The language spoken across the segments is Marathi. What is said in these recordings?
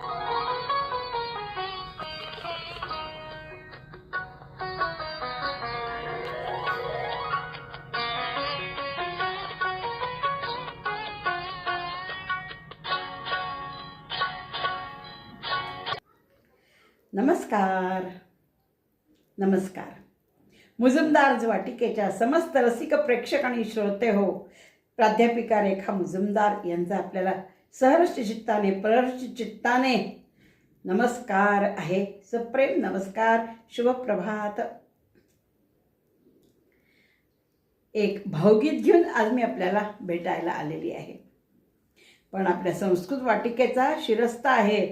नमस्कार. नमस्कार. मुजुमदार वाटिकेच्या समस्त रसिक प्रेक्षक आणि श्रोते हो प्राध्यापिका रेखा मुजुमदार यांचा आपल्याला सहर्ष चित्ताने प्रहर्ष चित्ताने नमस्कार आहे. सप्रेम नमस्कार. शुभप्रभात. एक भावगीत घेऊन आज मी आपल्याला भेटायला आलेली आहे. पण आपल्या संस्कृत वाटिकेचा शिरस्ता आहे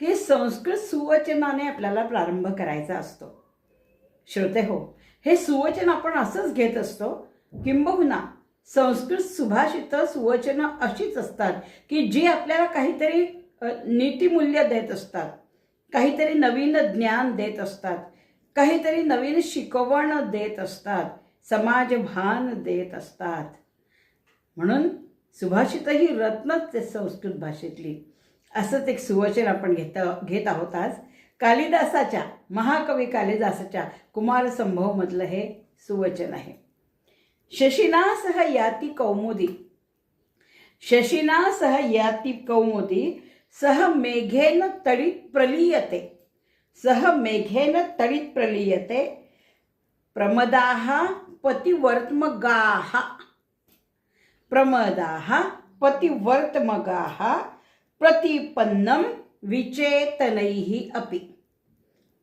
की संस्कृत सुवचनाने आपल्याला प्रारंभ करायचा असतो. श्रोते हो हे सुवचन आपण असंच घेत असतो किंबहुना संस्कृत सुभाषित सुवचनं अशीच असतात की जी आपल्याला काहीतरी नीतिमूल्य देत असतात काहीतरी नवीन ज्ञान देत असतात काहीतरी नवीन शिकवण देत असतात समाजभान देत असतात. म्हणून सुभाषित ही रत्नच संस्कृत भाषेतली. असंच एक सुवचन आपण घेत घेत आहोत आज. कालिदासाच्या महाकवी कालिदासाच्या कुमार संभवमधलं हे सुवचन आहे. शशिनासह याती कौमुदी शशिनासह याती कौमुदी सह मेघेन तडित प्रलीयते सह मेघेन तडित प्रलीयते प्रमदाः पतिवर्त्मगाः प्रमदाः पतिवर्त्मगाः प्रतिपन्नं विचेतनैः अपि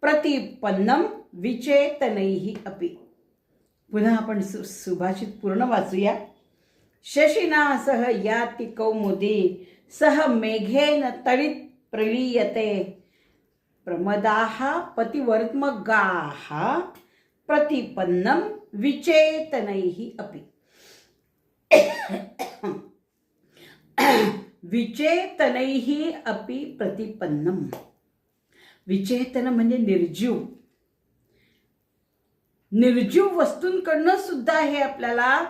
प्रतिपन्नं विचेतनैः अपि पुन्हा आपण सु सुभाषित पूर्ण वाचूया. शशिना सह याति कौमुदी सह मेघेन तडित प्रलीयते. प्रमदाः पतिवर्त्मगाः प्रतिपन्नं विचेतनैः अपि. विचेतनैः अपि प्रतिपन्नम विचेतन म्हणजे निर्जीव. निर्जीव वस्तूंकडनं सुद्धा हे आपल्याला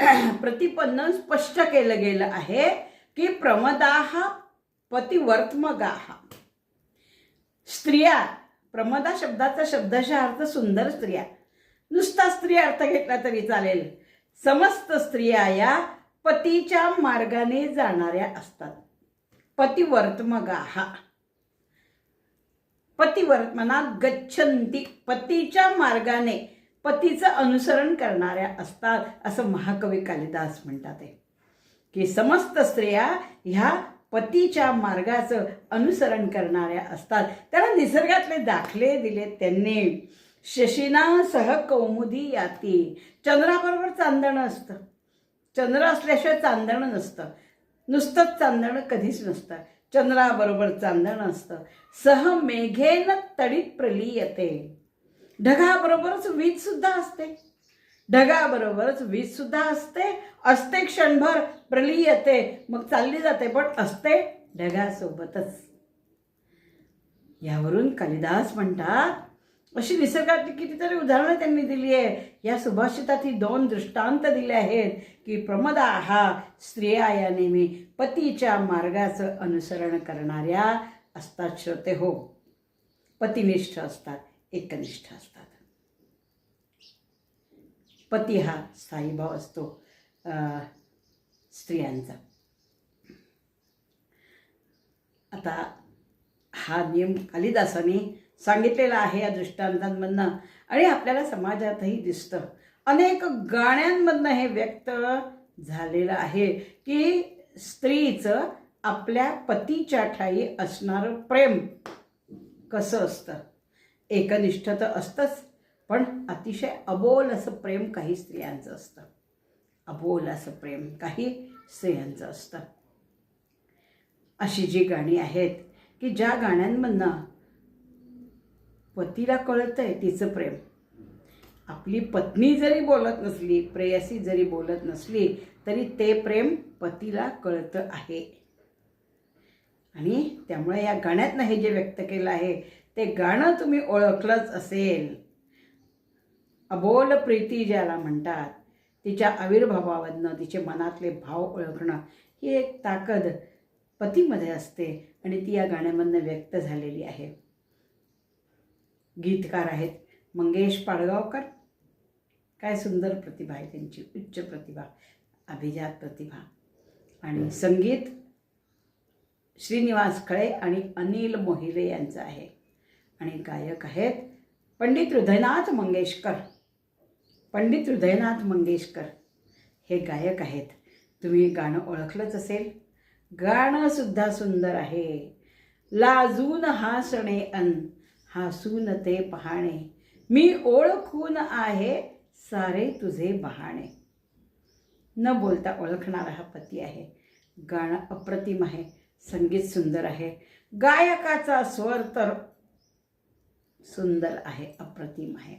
प्रतिपन्न स्पष्ट केलं गेलं आहे की प्रमदाह पतिवर्त्मगाह स्त्रिया प्रमदा शब्दाचा शब्दशः अर्थ सुंदर स्त्रिया. नुसता स्त्री अर्थ घेतला तरी चालेल. समस्त स्त्रिया या पतीच्या मार्गाने जाणाऱ्या असतात. पतिवर्तमगाहा पतिवर्तमनात गच्छंती पतीच्या मार्गाने पतीचं अनुसरण करणाऱ्या असतात असं महाकवी कालिदास म्हणतात आहे की समस्त स्त्रिया ह्या पतीच्या मार्गाचं अनुसरण करणाऱ्या असतात. त्याला निसर्गातले दाखले दिले त्यांनी. शशिना सह कौमुदी याती. चंद्राबरोबर चांदणं असतं. चंद्र असल्याशिवाय चांदणं नसतं. नुसतंच चांदणं कधीच नसतं. चंद्राबरोबर चांदणं असतं. सह मेघेन तडीत प्रलीयते. ढगाबरोबरच वीज सुद्धा असते. ढगाबरोबरच वीज सुद्धा असते. असते क्षणभर प्रलीयते मग चालली जाते पण असते ढगासोबतच. यावरून कालिदास म्हणतात अशी निसर्गातली कितीतरी उदाहरणं त्यांनी दिली आहे. या सुभाषितात ही दोन दृष्टांत दिले आहेत की प्रमदा हा स्त्रिया या नेहमी पतीच्या मार्गाचं अनुसरण करणाऱ्या असतात श्रोते हो. पतिनिष्ठ असतात. एकनिष्ठ असतात. पती हा स्थायीभाव असतो स्त्रियांचा. आता हा नियम कालिदासाने सांगितलेला आहे या दृष्टांतांमधनं आणि आपल्याला समाजातही दिसतं. अनेक गाण्यांमधनं हे व्यक्त झालेलं आहे की स्त्रीचं आपल्या पतीच्या ठाई असणारं प्रेम कसं असतं? एकनिष्ठ तर असतंच पण अतिशय अबोल असं प्रेम काही स्त्रियांचं असतं. अबोल असं प्रेम काही स्त्रियांचं असतं. अशी जी गाणी आहेत की ज्या गाण्यांमधनं पतीला कळतंय तिचं प्रेम. आपली पत्नी जरी बोलत नसली प्रेयसी जरी बोलत नसली तरी ते प्रेम पतीला कळतं आहे. आणि त्यामुळे या गाण्यातनं हे जे व्यक्त केलं आहे ते गाणं तुम्ही ओळखलंच असेल. अबोल प्रीती ज्याला म्हणतात तिच्या आविर्भावावरनं तिचे मनातले भाव ओळखणं ही एक ताकद पतीमध्ये असते आणि ती या गाण्यामधनं व्यक्त झालेली आहे. गीतकार आहेत मंगेश पाडगावकर. काय सुंदर प्रतिभा आहे त्यांची उच्च प्रतिभा अभिजात प्रतिभा. आणि संगीत श्रीनिवास खळे आणि अनिल मोहिले यांचं आहे. आणि गायक आहेत पंडित हृदयनाथ मंगेशकर. पंडित हृदयनाथ मंगेशकर हे गायक आहेत. तुम्ही गाणं ओळखलंच असेल. गाणं सुद्धा सुंदर आहे. लाजून हासणे अन हासून ते पहाणे. मी ओळखून आहे सारे तुझे बहाणे. न बोलता ओळखणारा हा पती आहे. गाणं अप्रतिम आहे. संगीत सुंदर आहे. गायकाचा स्वर तर सुंदर आहे अप्रतिम आहे.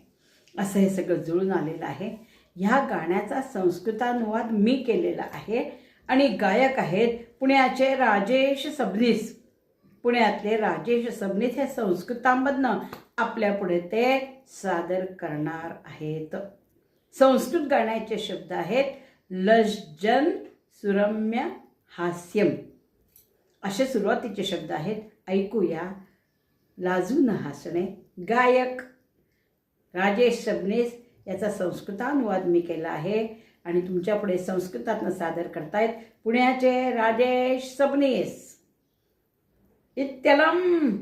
असं हे सगळं जुळून आलेलं आहे. ह्या गाण्याचा संस्कृतानुवाद मी केलेला आहे आणि गायक आहेत पुण्याचे राजेश सबनीस. पुण्यातले राजेश सबनीस हे संस्कृतामधनं आपल्यापुढे ते सादर करणार आहेत. संस्कृत गाण्याचे शब्द आहेत लज्जन सुरम्य हास्यम. असे सुरुवातीचे शब्द आहेत ऐकूया. लाजून हसणे. गायक राजेश सबनीस याचा संस्कृतानुवाद मी केला आहे आणि तुमच्यापुढे संस्कृतातनं सादर करतायत पुण्याचे राजेश सबनीस. इत्यलम.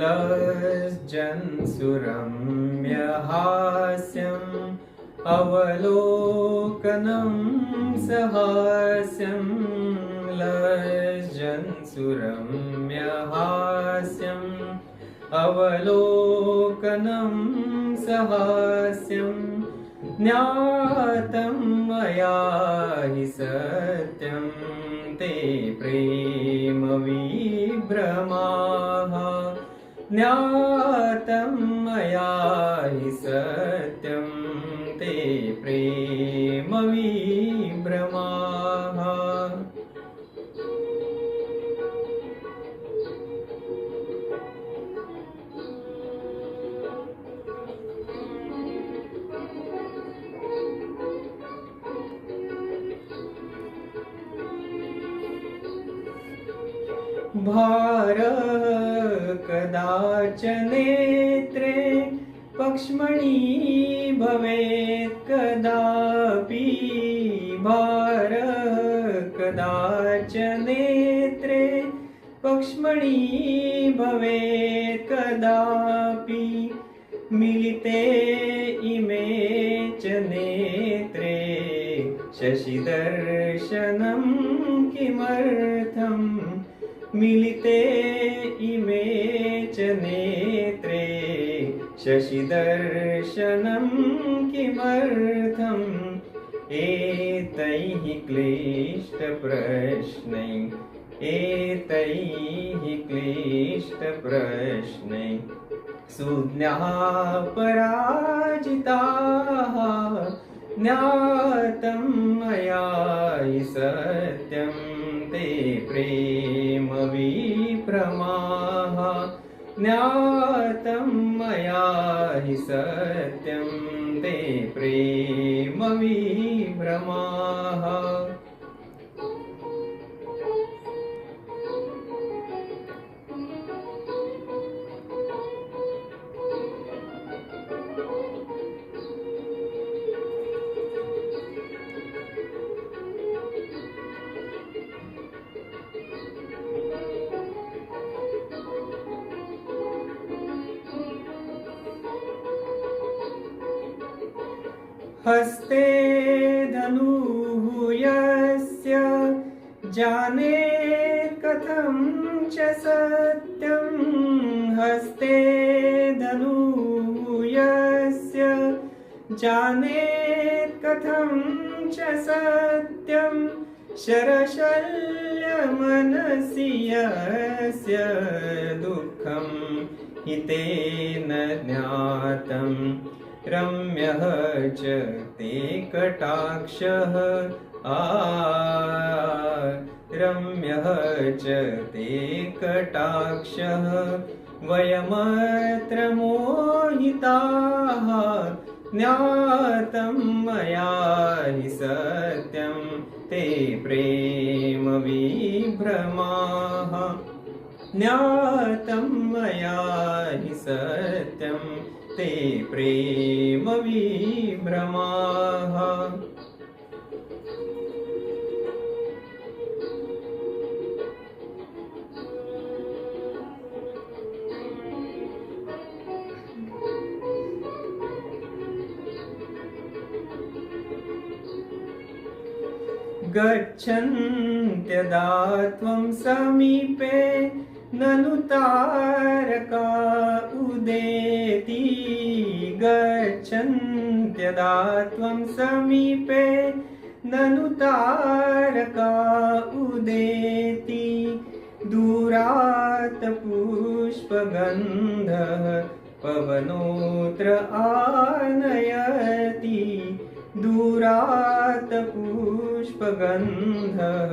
लज्जन् सुरम्यहास्यम् अवलोकनं सहास्यं लज्जन् सुरम्यहास्यम् अवलोकनं सहास्यं ज्ञातं मया हि सत्यं ते प्रेमविभ्रमाः ज्ञातं मया हि सत्यं ते प्रेमविभ्रमाः। कदाच नेत्रे पक्ष्मणी भवेत् कदापि भार कदाच नेत्रे पक्ष्मणी भवेत् कदापि मिलिते इमे च नेत्रे शशिदर्शनं किमर्थम् मिलिते इमे च नेत्रे शशिदर्शनं किमर्थम्? एतैः क्लिष्टप्रश्नै एतैः क्लिष्टप्रश्नै सुज्ञाः पराजिताः ज्ञातं मया सत्यं ते प्रेमविप्रमाः ज्ञातं मया हि सत्यं ते प्रेमविभ्रमाः हस्ते यस्य जाने कथं च सत्यं। हस्ते धनुः यस्य जाने कथं च सत्यं। शरशल्यमनसि यस्य दुःखं हितेन ज्ञातं रम्यः च ते कटाक्षः। रम्यः च ते कटाक्षः। वयमत्र मोहिताः ज्ञातं मया हि सत्यं ते प्रेमविभ्रमाः। ज्ञातं मया हि सत्यं ते प्रेमविभ्रमाः। गच्छन्त्यदा त्वं समीपे ननु तारका उदेति गच्छन्त्यदा त्वं समीपे ननु तारका उदेति दूरात् पुष्पगन्धः पवनोऽत्र आनयति। दूरात् पुष्पगन्धः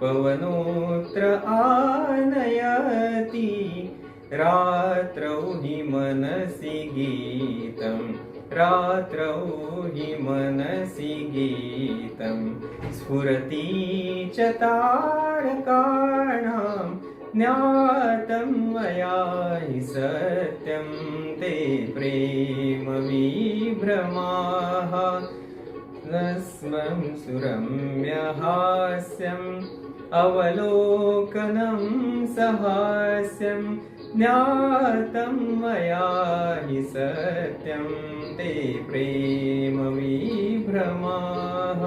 पवनोऽत्र आनयति रात्रौ हि मनसि गीतं रात्रौ हि मनसि गीतं स्फुरति च तारकाणां ज्ञातं मया हि सत्यं ते प्रेमविभ्रमाः रस्मं सुरम्यहास्यम् अवलोकनं सहास्यं ज्ञातं मया हि सत्यं ते प्रेमवी भ्रमाः